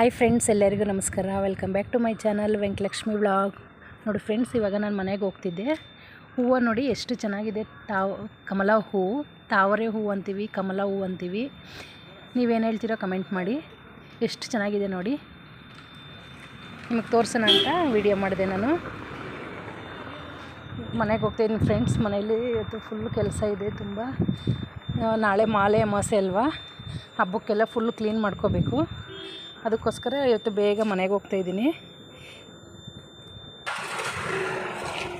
Hi friends ಎಲ್ಲರಿಗೂ ನಮಸ್ಕಾರ. Welcome back to my channel Venkatalakshmi vlog ನೋಡಿ ಫ್ರೆಂಡ್ಸ್ ಇವಾಗ ನಾನು ಮನೆಗೆ ಹೋಗ್ತಿದ್ದೆ. ಹೂವು ನೋಡಿ ಎಷ್ಟು ಚೆನ್ನಾಗಿದೆ. ತಾವ್, ಕಮಲ ಹೂವು ತಾವರೆ ಹೂವು ಅಂತೀವಿ, ಕಮಲ ಹೂವು ಅಂತೀವಿ. ನೀವೇನು ಹೇಳ್ತೀರೋ ಕಮೆಂಟ್ ಮಾಡಿ. ಎಷ್ಟು ಚೆನ್ನಾಗಿದೆ ನೋಡಿ. ನಿಮಗೆ ತೋರಿಸೋಣ ಅಂತ ವಿಡಿಯೋ ಮಾಡಿದೆ ನಾನು. ಮನೆಗೆ ಹೋಗ್ತಾಯಿದ್ದೀನಿ ಫ್ರೆಂಡ್ಸ್ ಮನೇಲಿ ಇವತ್ತು ಫುಲ್ ಕೆಲಸ ಇದೆ ತುಂಬ. ನಾಳೆ ಮಾಲೆ ಅಮಾಸೆ ಅಲ್ವಾ? ಹಬ್ಬಕ್ಕೆಲ್ಲ ಫುಲ್ ಕ್ಲೀನ್ ಮಾಡ್ಕೋಬೇಕು. ಅದಕ್ಕೋಸ್ಕರ ಇವತ್ತು ಬೇಗ ಮನೆಗೆ ಹೋಗ್ತಾಯಿದ್ದೀನಿ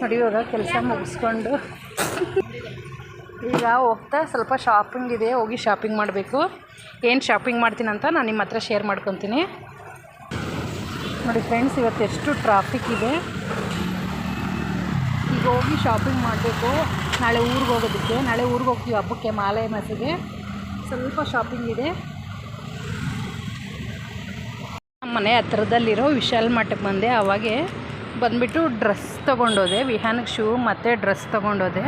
ನೋಡಿ, ಇವಾಗ ಕೆಲಸ ಮುಗಿಸ್ಕೊಂಡು ಈಗ ಹೋಗ್ತಾ ಸ್ವಲ್ಪ ಶಾಪಿಂಗ್ ಇದೆ, ಹೋಗಿ ಶಾಪಿಂಗ್ ಮಾಡಬೇಕು. ಏನು ಶಾಪಿಂಗ್ ಮಾಡ್ತೀನಿ ಅಂತ ನಾನು ನಿಮ್ಮ ಹತ್ರ ಶೇರ್ ಮಾಡ್ಕೊತೀನಿ. ನೋಡಿ ಫ್ರೆಂಡ್ಸ್ ಇವತ್ತು ಎಷ್ಟು ಟ್ರಾಫಿಕ್ ಇದೆ. ಈಗ ಹೋಗಿ ಶಾಪಿಂಗ್ ಮಾಡಬೇಕು. ನಾಳೆ ಊರಿಗೆ ಹೋಗೋದಕ್ಕೆ, ನಾಳೆ ಊರಿಗೆ ಹೋಗ್ತೀವಿ ಹಬ್ಬಕ್ಕೆ, ಮಾಲೆ ಮಸಿಗೆ ಸ್ವಲ್ಪ ಶಾಪಿಂಗ್ ಇದೆ. ಮನೆ ಹತ್ರದಲ್ಲಿರೋ ವಿಶಾಲ್ ಮಠಕ್ಕೆ ಬಂದೆ. ಅವಾಗೆ ಬಂದುಬಿಟ್ಟು ಡ್ರೆಸ್ ತೊಗೊಂಡೋದೆ. ವಿಹಾನಿಗೆ ಶೂ ಮತ್ತು ಡ್ರೆಸ್ ತೊಗೊಂಡೋದೆ.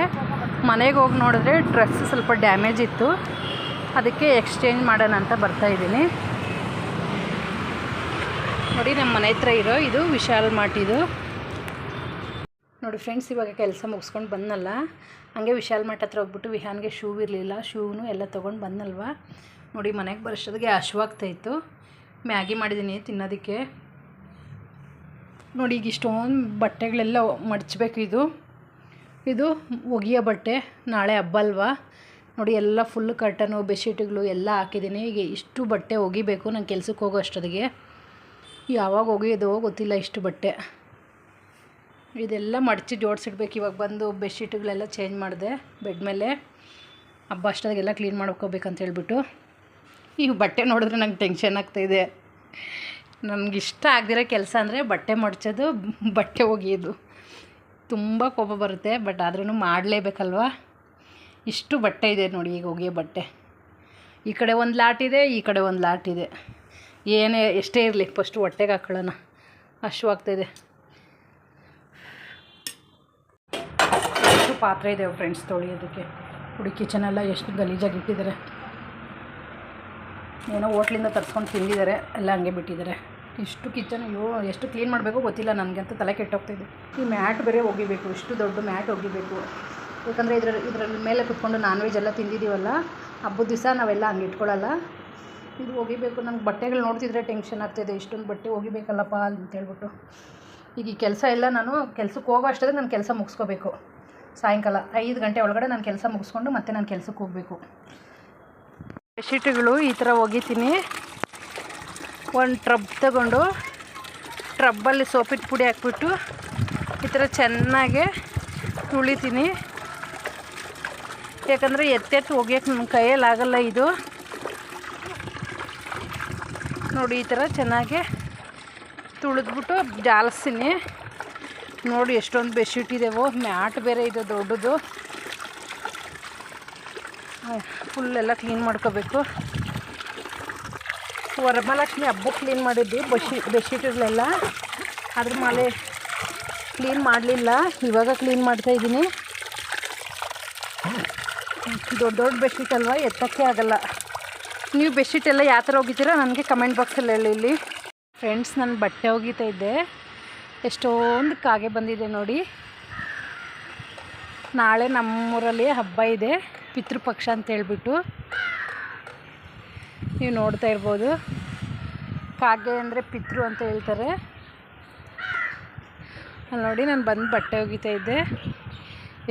ಮನೆಗೆ ಹೋಗಿ ನೋಡಿದ್ರೆ ಡ್ರೆಸ್ ಸ್ವಲ್ಪ ಡ್ಯಾಮೇಜ್ ಇತ್ತು. ಅದಕ್ಕೆ ಎಕ್ಸ್ಚೇಂಜ್ ಮಾಡೋಣ ಅಂತ ಬರ್ತಾಯಿದ್ದೀನಿ ನೋಡಿ, ನಮ್ಮ ಮನೆ ಹತ್ರ ಇರೋ ಇದು ವಿಶಾಲ್ ಮಾರ್ಟ್ ಇದು. ನೋಡಿ ಫ್ರೆಂಡ್ಸ್, ಇವಾಗ ಕೆಲಸ ಮುಗಿಸ್ಕೊಂಡು ಬಂದನಲ್ಲ. ಹಂಗೆ ವಿಶಾಲ್ ಮಠ ಹತ್ರ ಹೋಗ್ಬಿಟ್ಟು ವಿಹಾನ್ಗೆ ಶೂ ಇರಲಿಲ್ಲ. ಶೂನು ಎಲ್ಲ ತೊಗೊಂಡು ಬಂದಲ್ವಾ ನೋಡಿ, ಮನೆಗೆ ಬರೋಷ್ಟೊತ್ತಿಗೆ ಹಶ್ವಾಗ್ತಾಯಿತ್ತು ಮ್ಯಾಗಿ ಮಾಡಿದ್ದೀನಿ ತಿನ್ನೋದಕ್ಕೆ. ನೋಡಿ, ಈಗ ಇಷ್ಟೊಂದು ಬಟ್ಟೆಗಳೆಲ್ಲ ಮಡಚಬೇಕು ಇದು. ಇದು ಒಗೆಯೋ ಬಟ್ಟೆ, ನಾಳೆ ಹಬ್ಬ ಅಲ್ವಾ? ನೋಡಿ, ಎಲ್ಲ ಫುಲ್ ಕರ್ಟನು ಬೆಡ್ಶೀಟ್ಗಳು ಎಲ್ಲ ಹಾಕಿದ್ದೀನಿ. ಈಗ ಇಷ್ಟು ಬಟ್ಟೆ ಒಗಿಬೇಕು ನಾನು ಕೆಲ್ಸಕ್ಕೆ ಹೋಗೋ ಅಷ್ಟೊತ್ತಿಗೆ. ಯಾವಾಗ ಒಗೆಯೋದು ಗೊತ್ತಿಲ್ಲ ಇಷ್ಟು ಬಟ್ಟೆ. ಇದೆಲ್ಲ ಮಡಚಿ ಜೋಡಿಸಿಡ್ಬೇಕು. ಇವಾಗ ಬಂದು ಬೆಡ್ಶೀಟ್ಗಳೆಲ್ಲ ಚೇಂಜ್ ಮಾಡಿದೆ, ಬೆಡ್ ಮೇಲೆ. ಹಬ್ಬ ಅಷ್ಟೊತ್ತಿಗೆಲ್ಲ ಕ್ಲೀನ್ ಮಾಡ್ಕೋಬೇಕಂತ ಹೇಳ್ಬಿಟ್ಟು. ಈ ಬಟ್ಟೆ ನೋಡಿದ್ರೆ ನಂಗೆ ಟೆನ್ಷನ್ ಆಗ್ತಾಯಿದೆ ಇಷ್ಟ ಆಗದಿರೋ ಕೆಲಸ ಅಂದರೆ ಬಟ್ಟೆ ಮಡ್ಚೋದು, ಬಟ್ಟೆ ಒಗೆಯೋದು. ತುಂಬ ಕೋಪ ಬರುತ್ತೆ ಬಟ್ ಆದ್ರೂ ಮಾಡಲೇಬೇಕಲ್ವಾ? ಇಷ್ಟು ಬಟ್ಟೆ ಇದೆ ನೋಡಿ ಈಗ ಒಗೆಯೋ ಬಟ್ಟೆ. ಈ ಕಡೆ ಒಂದು ಲಾಟ್ ಇದೆ, ಈ ಕಡೆ ಒಂದು ಲಾಟ್ ಇದೆ. ಏನೇ, ಎಷ್ಟೇ ಇರಲಿ ಫಸ್ಟು ಹೊಟ್ಟೆಗೆ ಹಾಕೊಳ್ಳೋಣ. ಅಷ್ಟು ಆಗ್ತಾಯಿದೆ ಎಷ್ಟು ಪಾತ್ರೆ ಇದೆ ಫ್ರೆಂಡ್ಸ್ ತೊಳೆಯೋದಕ್ಕೆ. ಕಿಚನ್ ಕಿಚನೆಲ್ಲ ಎಷ್ಟು ಗಲೀಜಾಗಿ ಇಟ್ಟಿದ್ದಾರೆ ಏನೋ ಹೋಟ್ಲಿಂದ ತರಿಸ್ಕೊಂಡು ತಿಂದಿದ್ದಾರೆ, ಎಲ್ಲ ಹಂಗೆ ಬಿಟ್ಟಿದ್ದಾರೆ. ಇಷ್ಟು ಕಿಚನ್, ಅಯ್ಯೋ, ಎಷ್ಟು ಕ್ಲೀನ್ ಮಾಡಬೇಕು ಗೊತ್ತಿಲ್ಲ ನನಗೆ ಅಂತ ತಲೆ ಕೆಟ್ಟೋಗ್ತಾಯಿದೆ ಈ ಮ್ಯಾಟ್ ಬೇರೆ ಒಗಿಬೇಕು ಇಷ್ಟು ದೊಡ್ಡ ಮ್ಯಾಟ್ ಒಗಿಬೇಕು ಯಾಕಂದರೆ ಇದರ ಇದರ ಮೇಲೆ ಕುತ್ಕೊಂಡು ನಾನ್ ವೆಜ್ ಎಲ್ಲ ತಿಂದಿದ್ದೀವಲ್ಲ, ಹಬ್ಬದ ದಿವಸ ನಾವೆಲ್ಲ ಹಂಗೆ ಇಟ್ಕೊಳ್ಳಲ್ಲ ಇದು ಒಗಿಬೇಕು ನಂಗೆ ಬಟ್ಟೆಗಳು ನೋಡ್ತಿದ್ರೆ ಟೆನ್ಷನ್ ಆಗ್ತಾಯಿದೆ ಇಷ್ಟೊಂದು ಬಟ್ಟೆ ಒಗಿಬೇಕಲ್ಲಪ್ಪ ಅಂತ ಹೇಳ್ಬಿಟ್ಟು. ಈಗ ಈ ಕೆಲಸ ಎಲ್ಲ ನಾನು ಕೆಲ್ಸಕ್ಕೆ ಹೋಗೋ ಅಷ್ಟೇ ನಾನು ಕೆಲಸ ಮುಗಿಸ್ಕೋಬೇಕು. ಸಾಯಂಕಾಲ ಐದು ಗಂಟೆ ಒಳಗಡೆ ನಾನು ಕೆಲಸ ಮುಗಿಸ್ಕೊಂಡು ಮತ್ತೆ ನಾನು ಕೆಲಸಕ್ಕೆ ಹೋಗಬೇಕು. ಬೆಡ್ಶೀಟ್ಗಳು ಈ ಥರ ಒಗಿತೀನಿ. ಒಂದು ಟ್ರಬ್ ತಗೊಂಡು, ಟ್ರಬ್ಬಲ್ಲಿ ಸೋಪಿಟ್ಟು ಪುಡಿ ಹಾಕ್ಬಿಟ್ಟು, ಈ ಥರ ಚೆನ್ನಾಗೆ ತುಳಿತೀನಿ. ಯಾಕಂದರೆ ಎತ್ತೆತ್ತು ಒಗಿಯೋಕೆ ನನ್ನ ಕೈಯಲ್ಲಿ ಆಗಲ್ಲ ಇದು. ನೋಡಿ, ಈ ಥರ ಚೆನ್ನಾಗೆ ತುಳಿದ್ಬಿಟ್ಟು ಜಾಲಿಸ್ತೀನಿ. ನೋಡಿ, ಎಷ್ಟೊಂದು ಬೆಡ್ಶೀಟ್ ಇದೆವೋ, ಮ್ಯಾಟ್ ಬೇರೆ ಇದೆ ದೊಡ್ಡದು. ಫುಲ್ ಎಲ್ಲ ಕ್ಲೀನ್ ಮಾಡ್ಕೋಬೇಕು. ವರಮಹಾಲಕ್ಷ್ಮಿ ಹಬ್ಬ ಕ್ಲೀನ್ ಮಾಡಿದ್ವಿ ಬಶಿ ಬೆಡ್ಶೀಟ್ಗಳೆಲ್ಲ ಅದ್ರ ಮೇಲೆ ಕ್ಲೀನ್ ಮಾಡಲಿಲ್ಲ. ಇವಾಗ ಕ್ಲೀನ್ ಮಾಡ್ತಾಯಿದ್ದೀನಿ ದೊಡ್ಡ ದೊಡ್ಡ ಬೆಡ್ಶೀಟ್ ಅಲ್ವಾ, ಎತ್ತಕ್ಕೆ ಆಗಲ್ಲ. ನೀವು ಬೆಡ್ಶೀಟ್ ಎಲ್ಲ ಯಾವ ಥರ ಹೋಗಿದ್ದೀರಾ ನನಗೆ ಕಮೆಂಟ್ ಬಾಕ್ಸಲ್ಲಿ ಹೇಳಿ ಇಲ್ಲಿ. ಫ್ರೆಂಡ್ಸ್ ನಾನು ಬಟ್ಟೆ ಹೋಗಿತಾ ಇದ್ದೆ. ಎಷ್ಟೊಂದು ಕಾಗೆ ಬಂದಿದೆ ನೋಡಿ. ನಾಳೆ ನಮ್ಮೂರಲ್ಲಿ ಹಬ್ಬ ಇದೆ. ಪಿತೃಪಕ್ಷ ಅಂತ ಹೇಳ್ಬಿಟ್ಟು ನೀವು ನೋಡ್ತಾ ಇರ್ಬೋದು. ಕಾಗೆ ಅಂದರೆ ಪಿತೃ ಅಂತ ಹೇಳ್ತಾರೆ. ಅಲ್ಲಿ ನೋಡಿ ನಾನು ಬಂದು ಬಟ್ಟೆ ಒಗಿತಾ ಇದ್ದೆ.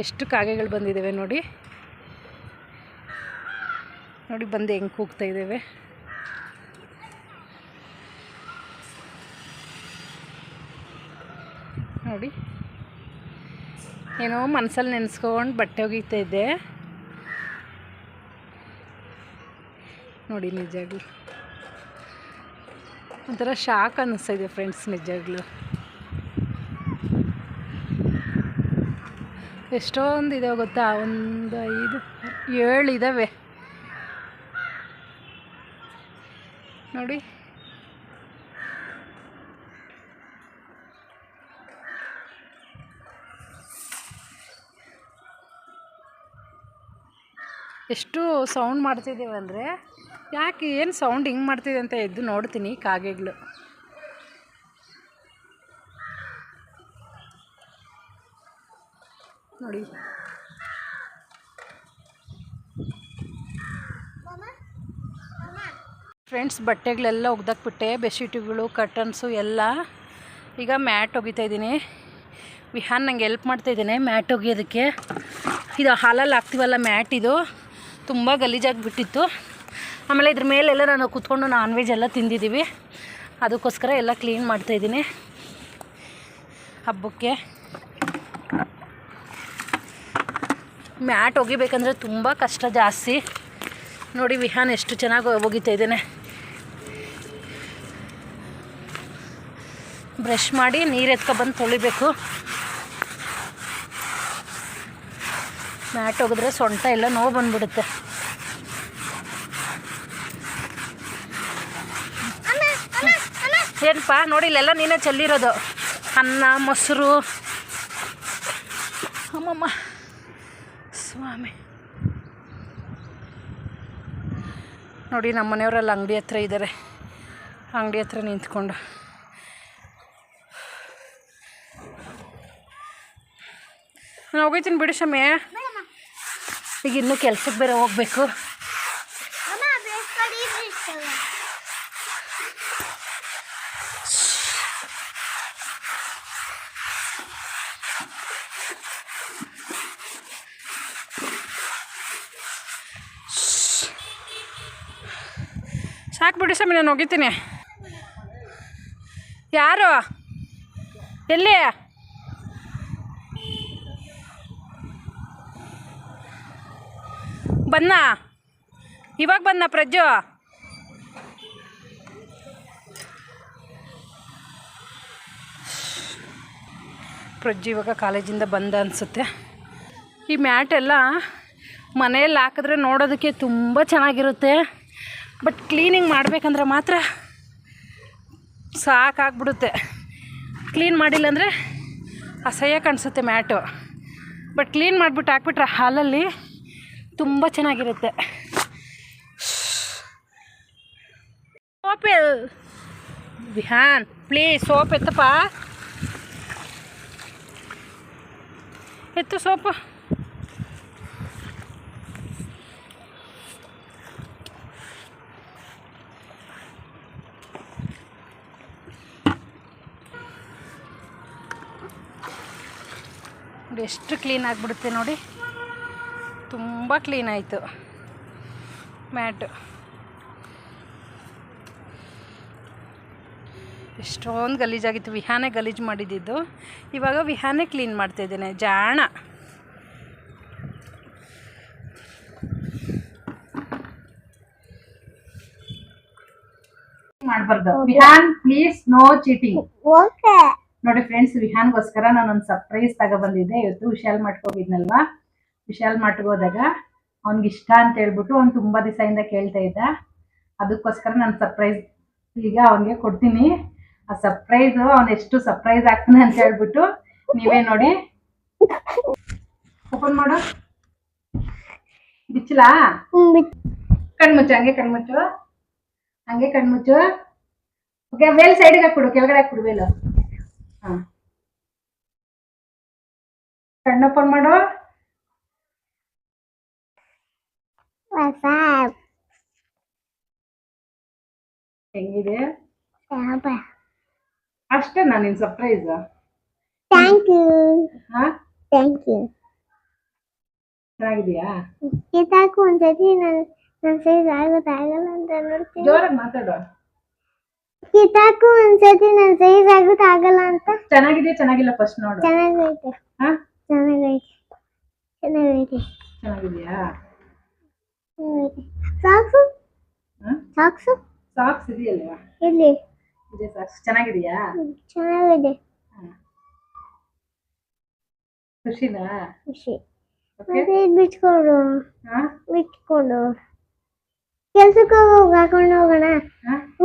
ಎಷ್ಟು ಕಾಗೆಗಳು ಬಂದಿದ್ದಾವೆ ನೋಡಿ. ನೋಡಿ ಬಂದು ಹೆಂಗೆ ಕೂಗ್ತಾ ಇದ್ದೇವೆ. ನೋಡಿ. ಏನೋ ಮನಸ್ಸಲ್ಲಿ ನೆನೆಸ್ಕೊಂಡು ಬಟ್ಟೆ ಒಗಿತಾ ಇದ್ದೆ. ನೋಡಿ ನಿಜಾಗ್ಲು. ಒಂಥರ ಶಾಕ್ ಅನ್ನಿಸ್ತಾ ಇದೆ ಫ್ರೆಂಡ್ಸ್ ನಿಜಾಗ್ಲು. ಎಷ್ಟೊಂದು ಇದಾವೆ ಗೊತ್ತಾ? ಒಂದು ಐದು, ಏಳು ಇದ್ದಾವೆ ನೋಡಿ. ಎಷ್ಟು ಸೌಂಡ್ ಮಾಡ್ತಿದ್ದೀವಿ ಅಂದರೆ, ಯಾಕೆ ಏನು ಸೌಂಡ್ ಹಿಂಗೆ ಮಾಡ್ತಿದೆ ಅಂತ ಎದ್ದು ನೋಡ್ತೀನಿ ಕಾಗೆಗಳು. ನೋಡಿ. ಫ್ರೆಂಡ್ಸ್ ಬಟ್ಟೆಗಳೆಲ್ಲ ಒಗ್ದಾಕ್ಬಿಟ್ಟೆ ಬೆಡ್ಶೀಟುಗಳು ಕರ್ಟನ್ಸು ಎಲ್ಲ. ಈಗ ಮ್ಯಾಟ್ ಒಗಿತಾ ಇದ್ದೀನಿ. ವಿಹಾನ್ ನಂಗೆ ಎಲ್ಪ್ ಮಾಡ್ತಾಯಿದ್ದೀನಿ ಮ್ಯಾಟ್ ಒಗಿಯೋದಕ್ಕೆ. ಇದು ಹಾಲಲ್ಲಿ ಹಾಕ್ತೀವಲ್ಲ ಮ್ಯಾಟ್ ಇದು. ತುಂಬ ಗಲೀಜಾಗಿಬಿಟ್ಟಿತ್ತು. ಆಮೇಲೆ ಇದ್ರ ಮೇಲೆಲ್ಲ ನಾನು ಕೂತ್ಕೊಂಡು ನಾನ್ ವೆಜ್ ಎಲ್ಲ ತಿಂದಿದ್ದೀವಿ ಅದಕ್ಕೋಸ್ಕರ ಎಲ್ಲ ಕ್ಲೀನ್ ಮಾಡ್ತಾಯಿದ್ದೀನಿ ಹಬ್ಬಕ್ಕೆ. ಮ್ಯಾಟ್ ಒಗಿಬೇಕಂದ್ರೆ ತುಂಬ ಕಷ್ಟ ಜಾಸ್ತಿ. ನೋಡಿ ವಿಹಾನ್ ಎಷ್ಟು ಚೆನ್ನಾಗಿ ಒಗಿತಾ ಇದ್ದೇನೆ. ಬ್ರಷ್ ಮಾಡಿ ನೀರು ಎತ್ಕೊಬಂದು ತೊಳಿಬೇಕು. ಮ್ಯಾಟ್ ಒಗೆದ್ರೆ ಸೊಂಟ ಎಲ್ಲ ನೋವು ಬಂದ್ಬಿಡುತ್ತೆ. ಏನಪ್ಪ ನೋಡಿ ಇಲ್ಲೆಲ್ಲ ನೀನೇ ಚೆಲ್ಲಿರೋದು. ಅನ್ನ ಮೊಸರು. ಅಮ್ಮಮ್ಮ ಸ್ವಾಮಿ. ನೋಡಿ ನಮ್ಮ ಮನೆಯವರೆಲ್ಲ ಅಂಗಡಿ ಹತ್ರ ಇದ್ದಾರೆ. ಅಂಗಡಿ ಹತ್ರ ನಿಂತ್ಕೊಂಡು. ನಾನು ಹೋಗಿತೀನಿ ಬಿಡು ಶಮೆ. ಈಗ ಇನ್ನೂ ಕೆಲ್ಸಕ್ಕೆ ಬೇರೆ ಹೋಗ್ಬೇಕು. ಸಾಕು ಬಿಡಿ ಸ್ವಾಮಿ ನಾನು ಹೋಗಿದ್ದೀನಿ. ಯಾರು? ಎಲ್ಲಿ? ಬನ್ನ. ಇವಾಗ ಬನ್ನ ಪ್ರಜ್ಜು. ಪ್ರಜ್ಜು ಇವಾಗ ಕಾಲೇಜಿಂದ ಬಂದ ಅನಿಸುತ್ತೆ. ಈ ಮ್ಯಾಟ್ ಎಲ್ಲ ಮನೆಯಲ್ಲಿ ಹಾಕಿದ್ರೆ ನೋಡೋದಕ್ಕೆ ತುಂಬ ಚೆನ್ನಾಗಿರುತ್ತೆ. ಬಟ್ ಕ್ಲೀನಿಂಗ್ ಮಾಡಬೇಕಂದ್ರೆ ಮಾತ್ರ ಸಾಕಾಗ್ಬಿಡುತ್ತೆ. ಕ್ಲೀನ್ ಮಾಡಿಲ್ಲ ಅಂದರೆ ಅಸಹ್ಯ ಕಾಣಿಸುತ್ತೆ ಮ್ಯಾಟು. ಬಟ್ ಕ್ಲೀನ್ ಮಾಡಿಬಿಟ್ಟು ಹಾಕ್ಬಿಟ್ರೆ ಹಾಲಲ್ಲಿ ತುಂಬ ಚೆನ್ನಾಗಿರುತ್ತೆ. ಸೋಪ್ ವಿಹಾನ್ ಪ್ಲೀಸ್ ಸೋಪ್ ಎತ್ತಪ್ಪ. ಎತ್ತು ಸೋಪು. ಎಷ್ಟು ಕ್ಲೀನ್ ಆಗಿಬಿಡುತ್ತೆ ನೋಡಿ. ತುಂಬ ಕ್ಲೀನ್ ಆಯಿತು. ಮ್ಯಾಟು. ಎಷ್ಟೊಂದು ಗಲೀಜಾಗಿತ್ತು. ವಿಹಾನೆ ಗಲೀಜು ಮಾಡಿದ್ದಿದ್ದು ಇವಾಗ ವಿಹಾನೆ ಕ್ಲೀನ್ ಮಾಡ್ತಾಯಿದ್ದೇನೆ ಜಾಣ. ಮಾಡಬಾರ್ದು. ವಿಹಾನ್ ಪ್ಲೀಸ್ ನೋ ಚೀಟಿಂಗ್ ನೋಡಿ ಫ್ರೆಂಡ್ಸ್ ವಿಹಾನ್ಗೋಸ್ಕರ ನಾನೊಂದು ಸರ್ಪ್ರೈಸ್ ತಗೊಬಂದಿದ್ದೆ ಇವತ್ತು ಹುಷಾರ್ ಮಾಡ್ಕೋಗಿದ್ನಲ್ವಾ ವಿಶಾಲ್ ಮಟ್ಗೆ ಹೋದಾಗ ಅವ್ನಿಗೆ ಇಷ್ಟ ಅಂತ ಹೇಳ್ಬಿಟ್ಟು ಅವ್ನು ತುಂಬ ದಿವಸದಿಂದ ಕೇಳ್ತಾ ಇದ್ದ. ಅದಕ್ಕೋಸ್ಕರ ನಾನು ಸರ್ಪ್ರೈಸ್ ಈಗ ಅವನಿಗೆ ಕೊಡ್ತೀನಿ. ಆ ಸರ್ಪ್ರೈಸ್ ಅವ್ನು ಎಷ್ಟು ಸರ್ಪ್ರೈಸ್ ಆಗ್ತಾನೆ ಅಂತ ಹೇಳ್ಬಿಟ್ಟು ನೀವೇ ನೋಡಿ. ಓಪನ್ ಮಾಡು. ಬಿಚ್ಚಲಾ? ಕಣ್ಮುಚ್ಚು ಹಂಗೆ ಕಣ್ಮುಚ್ಚು ಹಂಗೆ ಕಣ್ಮುಚ್ಚು ಓಕೆ ವೇಲ್ ಸೈಡಿಗೆ ಹಾಕ್ಬಿಡು ಕೆಳಗಡೆ ಹಾಕ್ಬಿಡು ವೇಲು ಹಾ. ಕಣ್ಣು ಓಪನ್ ಮಾಡು. ಹೆಂಗಿದೆ? ಅಷ್ಟೇ ನಾನು ನಿನ್ ಸರ್ಪ್ರೈಸ್ ಥ್ಯಾಂಕ್ ಯು ಹಾ? ಥ್ಯಾಂಕ್ ಯು ಚೆನ್ನಾಗಿದ್ಯಾ ಇದಾಕು ಒಂದ್ಸತಿ ನಾನು ನನ್ನ ಸೈಜ್ ಆಗುತ್ತಾಗಲ್ಲ ಅಂತ ನೋಡ್ತೀನಿ. ಜೋರಾಗಿ ಮಾತಾಡು ಕಿತಾಕು ಒಂದ್ಸತಿ ನನ್ನ ಸೈಜ್ ಆಗುತ್ತಾಗಲ್ಲ ಅಂತ. ಚೆನ್ನಾಗಿದೆಯಾ ಚೆನ್ನಾಗಿಲ್ಲ ಫಸ್ಟ್ ನೋಡು. ಚೆನ್ನಾಗೈತೆ. ಹಾ? ಚೆನ್ನಾಗೈತೆ. ಚೆನ್ನಾಗೈತೆ. ಚೆನ್ನಾಗಿದ್ಯಾ ಸಾಕ್ಸು ಸಾಕ್ಸು ಸಾಕ್ಸ್ ಇದೆಯಲ್ವಾ ಇಲ್ಲಿ ಇದೆ ಸಾಕ್ಸ್ ಚೆನ್ನಾಗಿದೆಯಾ? ಚೆನ್ನಾಗಿದೆ. ಖುಷಿನಾ? ಖುಷಿ. ಬಿಟ್ಕೊಂಡು. ಹಾ? ಬಿಚ್ಕೊಡು ಕೆಲ್ಸಕ್ಕೆ ಹೋಗಿ ಹಾಕೊಂಡು ಹೋಗೋಣ?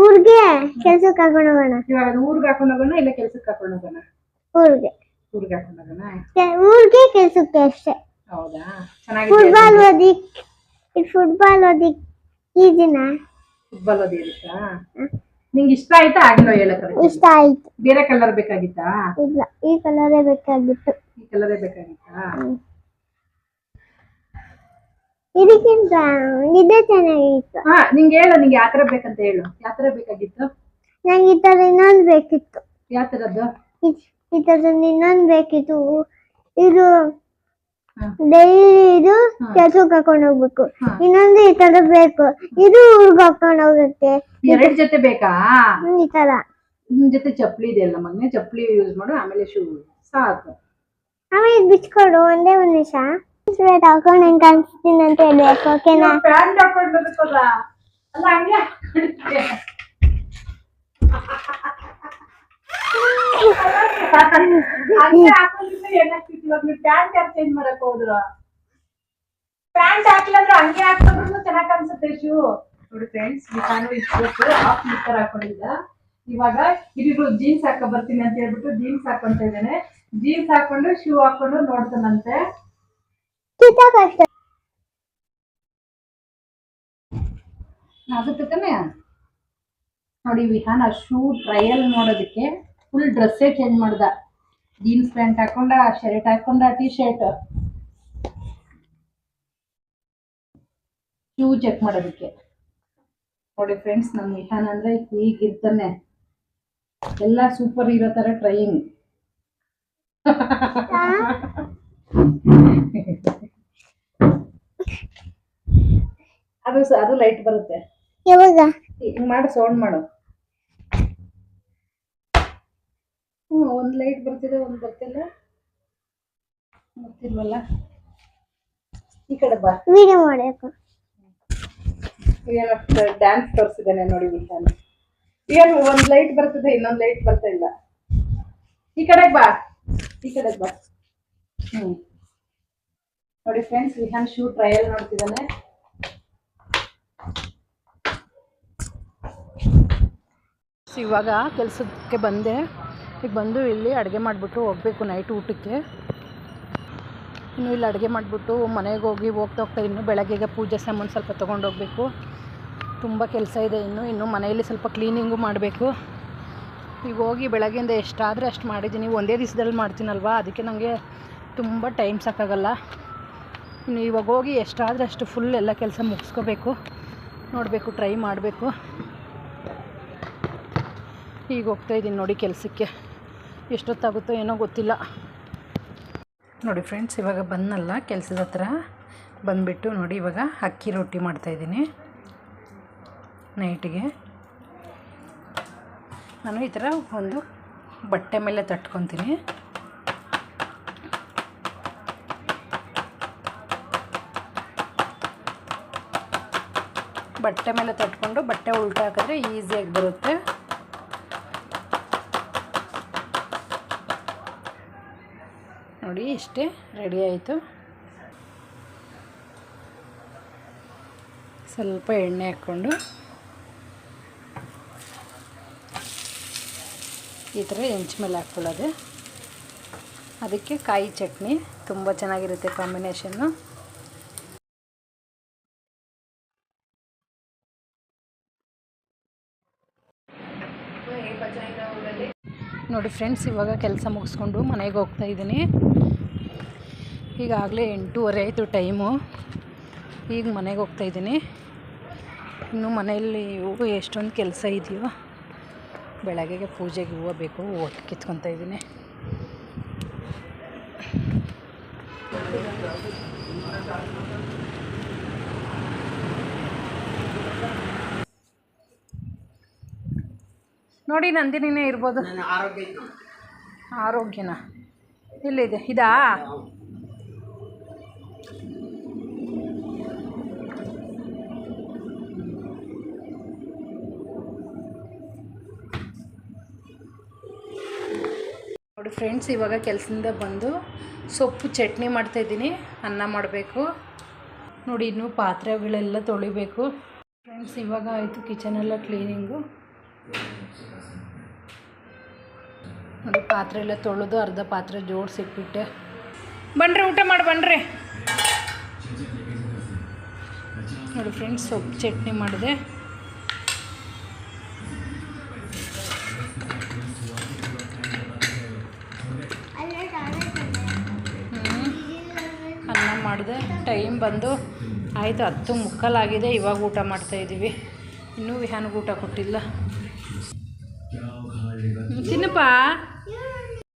ಊರ್ಗೆ? ಕೆಲ್ಸಕ್ಕೆ ಹಾಕೊಂಡು ಹೋಗೋಣ? ಇವಾಗ ಊರ್ಗೆ ಹಾಕೊಂಡು ಹೋಗೋಣ ಇಲ್ಲ ಕೆಲ್ಸಕ್ಕೆ ಹಾಕೊಂಡು ಹೋಗೋಣ? ಊರ್ಗೆ. ಊರ್ಗೆ ಹಾಕೊಂಡು ಹೋಗೋಣ? ಊರಿಗೆ ಊರ್ಗೆ ಕೆಲ್ಸಕ್ಕೆ ಅಷ್ಟೇ. ಹೌದಾ? ಚೆನ್ನಾಗಿ ಫುಟ್ಬಾಲ್ ಓದಿ ಇದು ಫುಟ್ಬಾಲ್ ಓದಿಕ್ ಈ ಫುಟ್ಬಾಲ್ ಓದಿರುತ್ತಾ ನಿಂಗೆ ಇಷ್ಟ ಆಯ್ತಾ? ಆಗಿಲ್ಲ ಹೇಳಕ್ಕೆ ಇಷ್ಟ ಆಯ್ತು. ಬೇರೆ ಕಲರ್ ಬೇಕಾಗಿತ್ತಾ? ಇಲ್ಲ ಈ ಕಲರೇ ಬೇಕಾಗಿತ್ತು. ಈ ಕಲರೇ ಬೇಕಾಗಿತ್ತಾ? ಇದಕ್ಕಿಂತ ಇದೇ ಚೆನ್ನಾಗಿತ್ತು. ಹಾ ನಿಂಗೆ ಹೇಳು ನಿಂಗೆ ಯಾವ ತರ ಬೇಕಂತ ಹೇಳು. ಯಾವ ತರ ಬೇಕಾಗಿತ್ತು? ನಂಗೆ ಈ ತರ ಇನ್ನೊಂದು ಬೇಕಿತ್ತು. ಯಾವ ತರದ್ದು ಈ ತರದ್ ಇನ್ನೊಂದು ಬೇಕಿತ್ತು. ಇದು. ಡೈಲಿ ಇದು ಹಾ. ಕೆಲ್ಸಕ್ಕೆ ಹಾಕೊಂಡು ಹೋಗ್ಬೇಕು. ಹಾ. ಇನ್ನೊಂದು ಈ ತರ ಬೇಕು. ಇದು ಊರ್ಗ್ ಹಾಕೊಂಡು ಹೋಗಕ್ಕೆ ಎರಡ್ ಜೊತೆ ಬೇಕಾ? ಹ್ಮ್, ಈ ತರ ನಿನ್ ಜೊತೆ ಚಪ್ಲಿ ಇದೆಯಲ್ಲ ಮಗನೆ? ಚಪ್ಲಿ ಯೂಸ್ ಮಾಡು ಆಮೇಲೆ ಶೂ ಸಾಕು. ಆಮೇಲೆ ಇದ್ ಬಿಚ್ಕೊಡು ಒಂದೇ ಒಂದ್ ನಿಮಿಷ. ಸ್ವೇಟ್ ಹಾಕೊಂಡು ಹೆಂಗ್ ಕಾಣಿಸ್ತೀನಿ ಅಂತ ಹೇಳ್ಬೇಕು ಓಕೆನಾ ಪ್ಯಾಂಟ್ ಹಾಕೊಂಡು ಬದುಕೋದ ಅಲ್ಲ. ಹಂಗೆ ಹಾಕ್ಬಿಡ್ತೀಯ. ಹಂಗೆ ಹಾಕೊಂಡಿದ್ರೆ ಏನಾಗ್ತಿತ್ತು ಇವಾಗ ನೀವು ಪ್ಯಾಂಟ್ ಯಾಕೆ ಚೇಂಜ್ ಮಾಡಕ್ ಹೋದ್ರು ಪ್ಯಾಂಟ್ ಹಾಕ್ಲಿಲ್ಲ ಅಂದ್ರೆ ಹಂಗೆ ಹಾಕೊಂಡ್ರು ಚೆನ್ನಾಗ್ ಕಾಣಿಸುತ್ತೆ ಶೂ. ನೋಡಿ ಫ್ರೆಂಡ್ಸ್ ನಾನು ಇವತ್ತು ಹಾಫ್ ನಿಕ್ಕರ್ ಹಾಕೊಂಡಿದ್ದ. ಇವಾಗ ಇದು ಜೀನ್ಸ್ ಹಾಕ ಬರ್ತೀನಿ ಅಂತ ಹೇಳ್ಬಿಟ್ಟು ಜೀನ್ಸ್ ಹಾಕೊಂತ ಇದ್ದೇನೆ. ಜೀನ್ಸ್ ಹಾಕೊಂಡು ಶೂ ಹಾಕೊಂಡು ನೋಡ್ತಾನಂತೆ. ಆಗುತ್ತೆ ತಾನೇ ನೋಡಿ ವಿಹಾನ ಶೂ ಟ್ರಯಲ್ ನೋಡೋದಕ್ಕೆ ಫುಲ್ ಡ್ರೆಸ್ಸೇ ಚೇಂಜ್ ಮಾಡ್ದ. ಜೀನ್ಸ್ ಪ್ಯಾಂಟ್ ಹಾಕೊಂಡ ಶರ್ಟ್ ಹಾಕೊಂಡ ಟಿ ಶರ್ಟ್ ಶೂ ಚೆಕ್ ಮಾಡೋದಕ್ಕೆ. ನೋಡಿ ಫ್ರೆಂಡ್ಸ್ ನಮ್ಮ ವಿಹಾನ್ ಅಂದ್ರೆ ಹೀಗಿರ್ತಾನೆ ಎಲ್ಲ ಸೂಪರ್ ಇರೋ ತರ ಟ್ರೈಯಿಂಗ್ ಅದು ಅದು ಲೈಟ್ ಬರುತ್ತೆ. ಯಾವಾಗ? ಹಿಂಗ್ ಮಾಡು ಸೌಂಡ್ ಮಾಡು. ಹ್ಞೂ ಒಂದ್ ಲೈಟ್ ಬರ್ತಿದೆ ಒಂದ್ ಬರ್ತಿಲ್ಲ. ಗೊತ್ತಿಲ್ವಲ್ಲ ಈ ಕಡೆ ಬಾ. ವಿಡಿಯೋ ಮಾಡಬೇಕು. ಏನೋ ಡ್ಯಾನ್ಸ್ ತೋರಿಸಿದ್ದಾನೆ ನೋಡಿ ವಿಹಾನ್ ಏನು ಒಂದ್ ಲೈಟ್ ಬರ್ತಿದೆ ಇನ್ನೊಂದು ಲೈಟ್ ಬರ್ತಾ ಇಲ್ಲ. ಈ ಕಡೆ ಬಾ. ಈ ಕಡೆ ಬಾ. ಹ್ಮ್. ನೋಡಿ ಫ್ರೆಂಡ್ಸ್ ವಿಹಾನ್ ಶೂ ಟ್ರಯಲ್ ನೋಡ್ತಿದ್ದಾನೆ. ಇವಾಗ ಕೆಲಸಕ್ಕೆ ಬಂದೆ. ಈಗ ಬಂದು ಇಲ್ಲಿ ಅಡುಗೆ ಮಾಡಿಬಿಟ್ಟು ಹೋಗಬೇಕು ನೈಟ್ ಊಟಕ್ಕೆ. ಇನ್ನು ಇಲ್ಲಿ ಅಡುಗೆ ಮಾಡಿಬಿಟ್ಟು ಮನೆಗೆ ಹೋಗಿ ಹೋಗ್ತಾ ಹೋಗ್ತಾ ಇನ್ನು ಬೆಳಗ್ಗೆಗೆ ಪೂಜೆ ಸಾಮಾನು ಸ್ವಲ್ಪ ತೊಗೊಂಡೋಗ್ಬೇಕು ತುಂಬ ಕೆಲಸ ಇದೆ ಇನ್ನು ಇನ್ನು ಮನೆಯಲ್ಲಿ ಸ್ವಲ್ಪ ಕ್ಲೀನಿಂಗು ಮಾಡಬೇಕು. ಈಗ ಹೋಗಿ ಬೆಳಗ್ಗೆಯಿಂದ ಎಷ್ಟಾದರೆ ಅಷ್ಟು ಮಾಡಿದ್ದೀನಿ. ಒಂದೇ ದಿವಸದಲ್ಲಿ ಮಾಡ್ತೀನಲ್ವ? ಅದಕ್ಕೆ ನನಗೆ ತುಂಬ ಟೈಮ್ ಸಾಕಾಗಲ್ಲ. ಇನ್ನು ಇವಾಗ ಹೋಗಿ ಎಷ್ಟಾದರೆ ಅಷ್ಟು ಫುಲ್ ಎಲ್ಲ ಕೆಲಸ ಮುಗಿಸ್ಕೋಬೇಕು. ನೋಡಬೇಕು ಟ್ರೈ ಮಾಡಬೇಕು. ಈಗ ಹೋಗ್ತಾ ಇದ್ದೀನಿ ನೋಡಿ ಕೆಲಸಕ್ಕೆ. ಎಷ್ಟೊತ್ತಾಗುತ್ತೋ ಏನೋ ಗೊತ್ತಿಲ್ಲ. ನೋಡಿ ಫ್ರೆಂಡ್ಸ್ ಇವಾಗ ಬಂದಲ್ಲ, ಕೆಲಸದ ಹತ್ರ ಬಂದುಬಿಟ್ಟು ನೋಡಿ ಇವಾಗ ಅಕ್ಕಿ ರೊಟ್ಟಿ ಮಾಡ್ತಾಯಿದ್ದೀನಿ ನೈಟಿಗೆ ನಾನು ಈ ಥರ ಒಂದು ಬಟ್ಟೆ ಮೇಲೆ ತಟ್ಕೊತೀನಿ. ಬಟ್ಟೆ ಮೇಲೆ ತಟ್ಕೊಂಡು ಬಟ್ಟೆ ಉಲ್ಟಾ ಹಾಕಿದ್ರೆ ಈಸಿಯಾಗಿ ಬರುತ್ತೆ. ನೋಡಿ, ಇಷ್ಟೇ ರೆಡಿ ಆಯಿತು. ಸ್ವಲ್ಪ ಎಣ್ಣೆ ಹಾಕ್ಕೊಂಡು ಈ ಥರ ಹೆಂಚು ಮೇಲೆ ಹಾಕ್ಕೊಳ್ಳೋದು. ಅದಕ್ಕೆ ಕಾಯಿ ಚಟ್ನಿ ತುಂಬ ಚೆನ್ನಾಗಿರುತ್ತೆ ಕಾಂಬಿನೇಷನ್ನು. ನೋಡಿ ಫ್ರೆಂಡ್ಸ್, ಇವಾಗ ಕೆಲಸ ಮುಗಿಸ್ಕೊಂಡು ಮನೆಗೆ ಹೋಗ್ತಾ ಇದ್ದೀನಿ. ಈಗಾಗಲೇ ಎಂಟೂವರೆ ಆಯಿತು ಟೈಮು. ಈಗ ಮನೆಗೆ ಹೋಗ್ತಾ ಇದ್ದೀನಿ. ಇನ್ನು ಮನೆಯಲ್ಲಿ ಹೂವು ಎಷ್ಟೊಂದು ಕೆಲಸ ಇದೆಯೋ, ಬೆಳಗ್ಗೆಗೆ ಪೂಜೆಗೆ ಹೂವು ಬೇಕು ಹೂವು ಕಿತ್ಕೊತಾ ಇದ್ದೀನಿ. ನೋಡಿ ನಂದಿನಿನೇ ಇರ್ಬೋದು. ಆರೋಗ್ಯನ. ಇಲ್ಲಿದೆ ಇದಾ? ನೋಡಿ ಫ್ರೆಂಡ್ಸ್ ಇವಾಗ ಕೆಲಸದಿಂದ ಬಂದು ಸೊಪ್ಪು ಚಟ್ನಿ ಮಾಡ್ತಾಯಿದ್ದೀನಿ ಅನ್ನ ಮಾಡಬೇಕು. ನೋಡಿ ಇನ್ನೂ ಪಾತ್ರೆಗಳೆಲ್ಲ ತೊಳಿಬೇಕು. ಫ್ರೆಂಡ್ಸ್ ಇವಾಗ ಆಯಿತು ಕಿಚನೆಲ್ಲ ಕ್ಲೀನಿಂಗು ನೋಡಿ ಪಾತ್ರೆ ಎಲ್ಲ ತೊಳೆದು ಅರ್ಧ ಪಾತ್ರೆ ಜೋಡಿಸಿಟ್ಬಿಟ್ಟೆ. ಬನ್ರಿ ಊಟ ಮಾಡಿ ಬನ್ರಿ. ನೋಡಿ ಫ್ರೆಂಡ್ಸ್ ಸೊಪ್ಪು ಚಟ್ನಿ ಮಾಡಿದೆ. ಅನ್ನ ಮಾಡಿದೆ. ಟೈಮ್ ಬಂದು ಆಯಿತು ಹತ್ತು ಮುಕ್ಕಾಲಾಗಿದೆ. ಇವಾಗ ಊಟ ಮಾಡ್ತಾಯಿದ್ದೀವಿ ಇನ್ನೂ ವಿಹಾನ್ಗೆ ಊಟ ಕೊಟ್ಟಿಲ್ಲ. Sino pa?